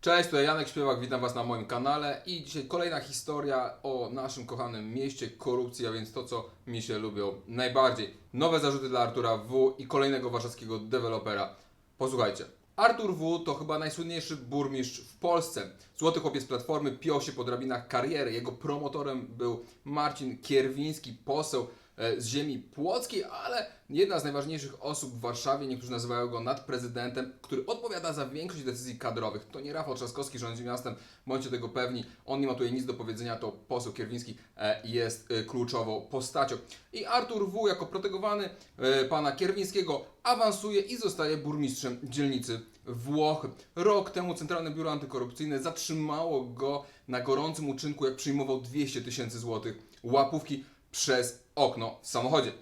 Cześć, tutaj Janek Śpiewak, witam Was na moim kanale i dzisiaj kolejna historia o naszym kochanym mieście, korupcji, a więc to, co mi się lubią najbardziej. Nowe zarzuty dla Artura W. i kolejnego warszawskiego dewelopera. Posłuchajcie. Artur W. to chyba najsłynniejszy burmistrz w Polsce. Złoty chłopiec Platformy piął się po drabinach kariery. Jego promotorem był Marcin Kierwiński, poseł z ziemi płockiej, ale jedna z najważniejszych osób w Warszawie, niektórzy nazywają go nadprezydentem, który odpowiada za większość decyzji kadrowych. To nie Rafał Trzaskowski rządzi miastem, bądźcie tego pewni. On nie ma tutaj nic do powiedzenia, to poseł Kierwiński e, jest e, kluczową postacią. I Artur W. jako protegowany e, pana Kierwińskiego awansuje i zostaje burmistrzem dzielnicy Włochy. Rok temu Centralne Biuro Antykorupcyjne zatrzymało go na gorącym uczynku, jak przyjmował 200 tysięcy złotych łapówki przez okno w samochodzie.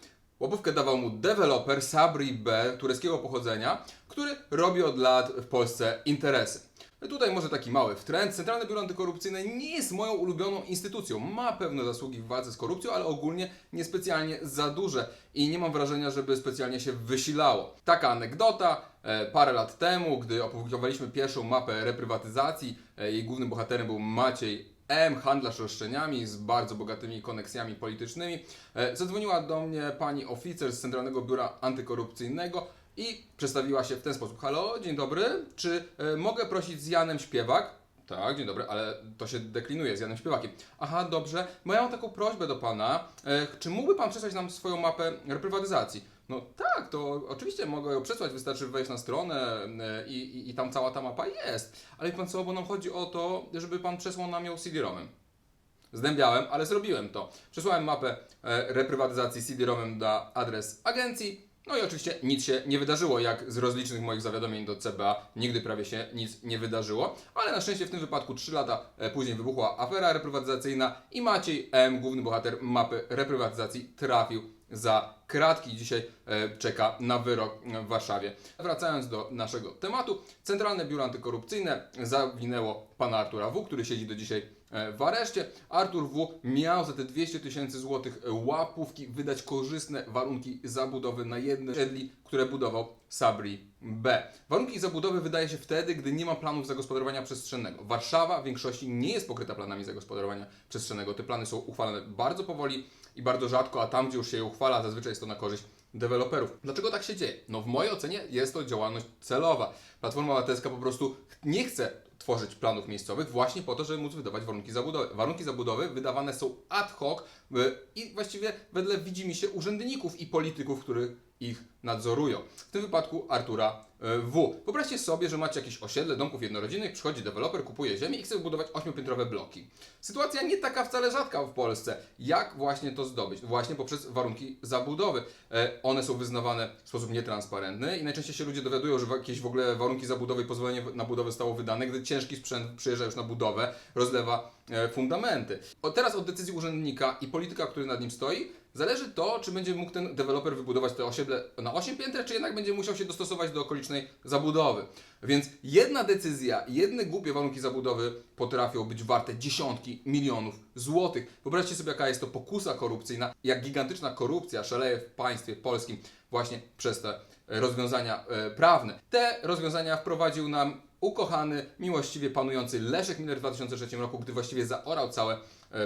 Łapówkę dawał mu deweloper Sabri B. tureckiego pochodzenia, który robi od lat w Polsce interesy. Tutaj może taki mały wtręt. Centralne Biuro Antykorupcyjne nie jest moją ulubioną instytucją. Ma pewne zasługi w walce z korupcją, ale ogólnie niespecjalnie za duże i nie mam wrażenia, żeby specjalnie się wysilało. Taka anegdota. E, Parę lat temu, gdy opublikowaliśmy pierwszą mapę reprywatyzacji, e, jej głównym bohaterem był Maciej M, handlarz roszczeniami z bardzo bogatymi koneksjami politycznymi. E, Zadzwoniła do mnie pani oficer z Centralnego Biura Antykorupcyjnego i przedstawiła się w ten sposób. Halo, dzień dobry, czy e, mogę prosić z Janem Śpiewak? Tak, dzień dobry, ale to się deklinuje z Janem Śpiewakiem. Aha, dobrze. Bo ja mam taką prośbę do pana. E, czy mógłby pan przesłać nam swoją mapę reprywatyzacji? No tak, to oczywiście mogę ją przesłać, wystarczy wejść na stronę e, i, i, tam cała ta mapa jest. Ale pan co, bo nam chodzi o to, żeby pan przesłał nam ją CD-ROMem. Zdębiałem, ale zrobiłem to. Przesłałem mapę e, reprywatyzacji CD-ROMem na adres agencji. No i oczywiście nic się nie wydarzyło, jak z rozlicznych moich zawiadomień do CBA nigdy prawie się nic nie wydarzyło, ale na szczęście w tym wypadku 3 lata e, później wybuchła afera reprywatyzacyjna i Maciej M., główny bohater mapy reprywatyzacji, trafił za kratki. Dzisiaj e, czeka na wyrok w Warszawie. Wracając do naszego tematu, Centralne Biuro Antykorupcyjne zawinęło pana Artura W., który siedzi do dzisiaj e, w areszcie. Artur W. miał za te 200 tysięcy złotych łapówki wydać korzystne warunki zabudowy na jednym osiedli, które budował Sabri B. Warunki zabudowy wydaje się wtedy, gdy nie ma planów zagospodarowania przestrzennego. Warszawa w większości nie jest pokryta planami zagospodarowania przestrzennego. Te plany są uchwalane bardzo powoli i bardzo rzadko, a tam, gdzie już się je uchwala, zazwyczaj jest to na korzyść deweloperów. Dlaczego tak się dzieje? No w mojej ocenie jest to działalność celowa. Platforma Obywatelska po prostu nie chce tworzyć planów miejscowych właśnie po to, żeby móc wydawać warunki zabudowy. Warunki zabudowy wydawane są ad hoc y, i właściwie wedle widzi mi się urzędników i polityków, których ich nadzorują. W tym wypadku Artura y, W. Wyobraźcie sobie, że macie jakieś osiedle domków jednorodzinnych, przychodzi deweloper, kupuje ziemię i chce budować ośmiopiętrowe bloki. Sytuacja nie taka wcale rzadka w Polsce. Jak właśnie to zdobyć? Właśnie poprzez warunki zabudowy. E, One są wyznawane w sposób nietransparentny i najczęściej się ludzie dowiadują, że jakieś w ogóle warunki zabudowy i pozwolenie na budowę zostało wydane, gdy ciężki sprzęt przyjeżdża już na budowę, rozlewa e, fundamenty. O, teraz od decyzji urzędnika i polityka, który nad nim stoi, zależy to, czy będzie mógł ten deweloper wybudować te osiedle na 8 pięter, czy jednak będzie musiał się dostosować do okolicznej zabudowy. Więc jedna decyzja, jedne głupie warunki zabudowy potrafią być warte dziesiątki milionów złotych. Wyobraźcie sobie, jaka jest to pokusa korupcyjna, jak gigantyczna korupcja szaleje w państwie polskim właśnie przez te e, rozwiązania e, prawne. Te rozwiązania wprowadził nam ukochany, miłościwie panujący Leszek Miller w 2003 roku, gdy właściwie zaorał całe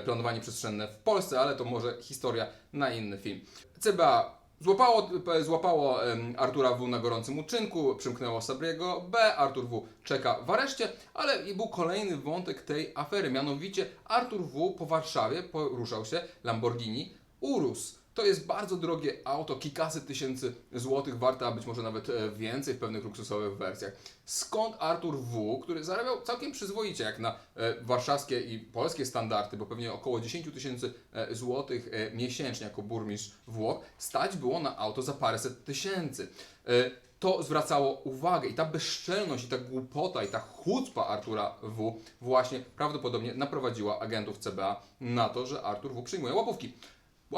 planowanie przestrzenne w Polsce, ale to może historia na inny film. CBA Złapało, złapało Artura W. na gorącym uczynku, przymknęło Sabriego B. Artur W. czeka w areszcie, ale był kolejny wątek tej afery. Mianowicie Artur W. po Warszawie poruszał się Lamborghini Urus. To jest bardzo drogie auto, kilkaset tysięcy złotych, warte, a być może nawet e, więcej w pewnych luksusowych wersjach. Skąd Artur W., który zarabiał całkiem przyzwoicie, jak na e, warszawskie i polskie standardy, bo pewnie około 10 tysięcy e, złotych miesięcznie jako burmistrz Włoch, stać było na auto za paręset tysięcy. To zwracało uwagę i ta bezczelność, i ta głupota, i ta chucpa Artura W. właśnie prawdopodobnie naprowadziła agentów CBA na to, że Artur W. przyjmuje łapówki.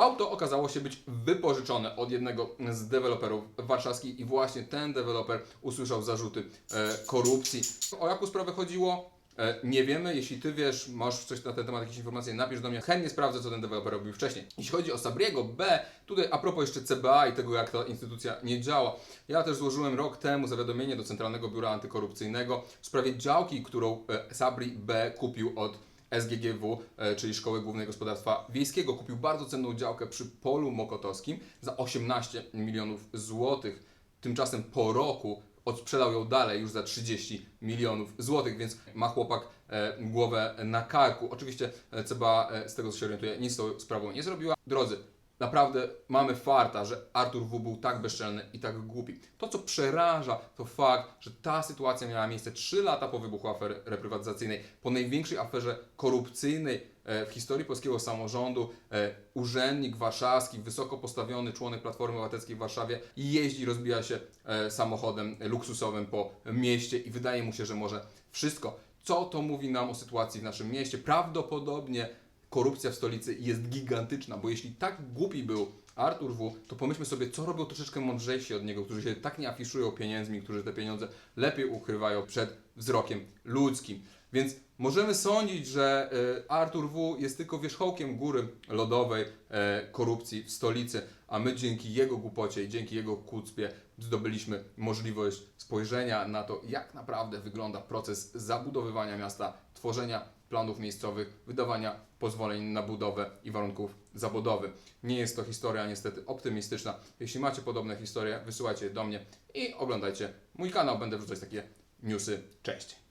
Auto okazało się być wypożyczone od jednego z deweloperów warszawskich i właśnie ten deweloper usłyszał zarzuty e, korupcji. O jaką sprawę chodziło? E, Nie wiemy, jeśli ty wiesz, masz coś na ten temat, jakieś informacje, napisz do mnie. Chętnie sprawdzę, co ten deweloper robił wcześniej. Jeśli chodzi o Sabriego B, tutaj a propos jeszcze CBA i tego, jak ta instytucja nie działa. Ja też złożyłem rok temu zawiadomienie do Centralnego Biura Antykorupcyjnego w sprawie działki, którą e, Sabri B kupił od SGGW, e, czyli Szkoły Głównej Gospodarstwa Wiejskiego. Kupił bardzo cenną działkę przy Polu Mokotowskim za 18 milionów złotych. Tymczasem po roku odsprzedał ją dalej już za 30 milionów złotych, więc ma chłopak e, głowę na karku. Oczywiście e, CBA, e, z tego co się orientuję, nic z tą sprawą nie zrobiła. Drodzy, naprawdę mamy farta, że Artur W. był tak bezczelny i tak głupi. To, co przeraża, to fakt, że ta sytuacja miała miejsce 3 lata po wybuchu afery reprywatyzacyjnej, po największej aferze korupcyjnej e, w historii polskiego samorządu. E, Urzędnik warszawski, wysoko postawiony członek Platformy Obywatelskiej w Warszawie jeździ, rozbija się e, samochodem luksusowym po mieście i wydaje mu się, że może wszystko. Co to mówi nam o sytuacji w naszym mieście? Prawdopodobnie korupcja w stolicy jest gigantyczna, bo jeśli tak głupi był Artur W., to pomyślmy sobie, co robią troszeczkę mądrzejsi od niego, którzy się tak nie afiszują pieniędzmi, którzy te pieniądze lepiej ukrywają przed wzrokiem ludzkim. Więc możemy sądzić, że e, Artur W. jest tylko wierzchołkiem góry lodowej e, korupcji w stolicy, a my dzięki jego głupocie i dzięki jego kucpie zdobyliśmy możliwość spojrzenia na to, jak naprawdę wygląda proces zabudowywania miasta, tworzenia planów miejscowych, wydawania pozwoleń na budowę i warunków zabudowy. Nie jest to historia niestety optymistyczna. Jeśli macie podobne historie, wysyłajcie je do mnie i oglądajcie mój kanał. Będę wrzucać takie newsy. Cześć!